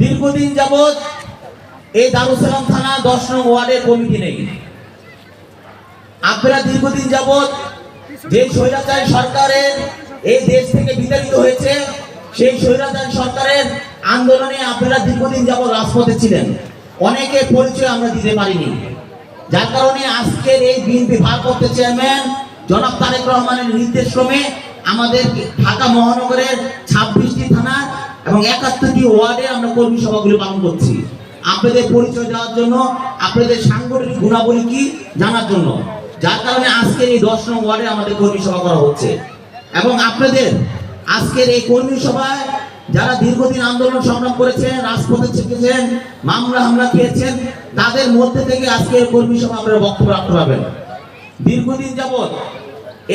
দীর্ঘদিন যাবৎ এই দারুসালাম থানা দশ নং ওয়ার্ডের কমিটি নেই। আপনারা দীর্ঘদিন যাবৎ যে স্বৈরাচারী সরকারের এই দেশ থেকে বিতাড়িত হয়েছে, সেই স্বৈরাচারী সরকারের আন্দোলনে আপনারা দীর্ঘদিন যাবৎ রাজপথে ছিলেন। অনেকে পরিচয় আমরা দিতে পারিনি। যার কারণে আজকের এই বিএনপি ভারপ্রাপ্ত চেয়ারম্যান জনাব তারেক রহমানের নির্দেশ ক্রমে আমাদের ঢাকা মহানগরের এবং একাত্তরটি ওয়ার্ডে আমরা কর্মী সভাগুলি পালন করছি। আপনাদের পরিচয় দেওয়ার জন্য, আপনাদের সাংগঠনিক গুণাবলী কি জানার জন্য। যার কারণে আজকের এই দশ নং ওয়ার্ডে আমাদের কর্মী সভা করা হচ্ছে। এবং আপনাদের আজকের এই কর্মী সভায় যারা দীর্ঘদিন আন্দোলন সংগ্রাম করেছেন, রাজপথে থেকেছেন মামলা হামলা খেয়েছেন, তাদের মধ্যে থেকে আজকের কর্মী সভা আপনারা বক্তব্য রাখতে পারবেন। দীর্ঘদিন যাবৎ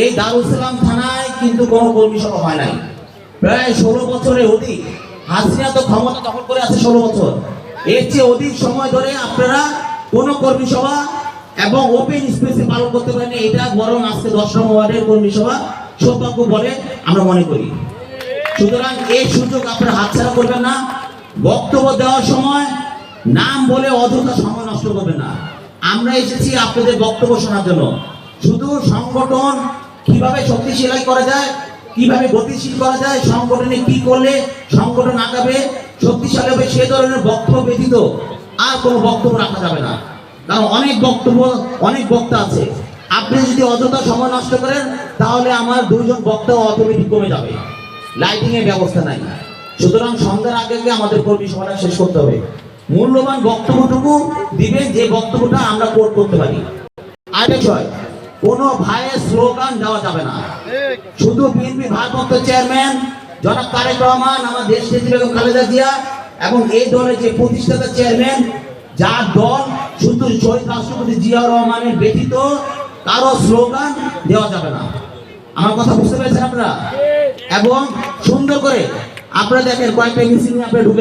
এই দারুসালাম থানায় কিন্তু কোনো কর্মী সভা হয় নাই। প্রায় ষোলো বছরের অধিক হাসিনা তো ক্ষমতা দখল করে আছে ষোলো বছর। এর চেয়ে অধিক সময় ধরে আপনারা কোনো কর্মী সভা এবং ওপেন স্পেসে পালন করতে পারেন এটা বরং আজকে দশ নম্বর ওয়ার্ডের কর্মী সভা, সৌভাগ্য বলে আমরা মনে করি। সুতরাং এই সুযোগ আপনারা হাতছাড়া করবেন না। বক্তব্য দেওয়ার সময় নাম বলে অযথা সময় নষ্ট করবেন না। আমরা এসেছি আপনাদের বক্তব্য শোনার জন্য। শুধু সংগঠন কীভাবে শক্তিশালী করা যায় কীভাবে গতিশীল করা যায়, সংগঠনে কি করলে সংগঠন আগাবে, শক্তিশালী হবে, সে ধরনের বক্তব্য ব্যতীত আর কোনো বক্তব্য রাখা যাবে না। কারণ অনেক বক্তব্য, অনেক বক্তা আছে। আপনি যদি অযথা সময় নষ্ট করেন, তাহলে আমার দুইজন বক্তা অটোমেটিক কমে যাবে। লাইটিং এর ব্যবস্থা নাই। সুতরাং সন্ধ্যার আগে আগে আমাদের কর্মী সভাটা শেষ করতে হবে। মূল্যবান বক্তব্যটুকু দিবেন, যে বক্তব্যটা আমরা কোট করতে পারি। আর বিষয় কোন ভাইয়ের স্লোগান দেওয়া যাবে না। শুধু বিএনপি ভারপ্রাপ্ত চেয়ারম্যান জনাব তারেক রহমান, আমার দেশ নেত্রী বেগম খালেদা জিয়া এবং এই দলের যে প্রতিষ্ঠাতা চেয়ারম্যান যার দল শুধু শহীদ রাষ্ট্রপতি জিয়াউর রহমানের ব্যতীত কারও স্লোগান দেওয়া যাবে না। আমার কথা বুঝতে পেরেছেন আপনারা? এবং সুন্দর করে আপনারা দেখেন কয়েকটা মিছিল নিয়ে ঢুকে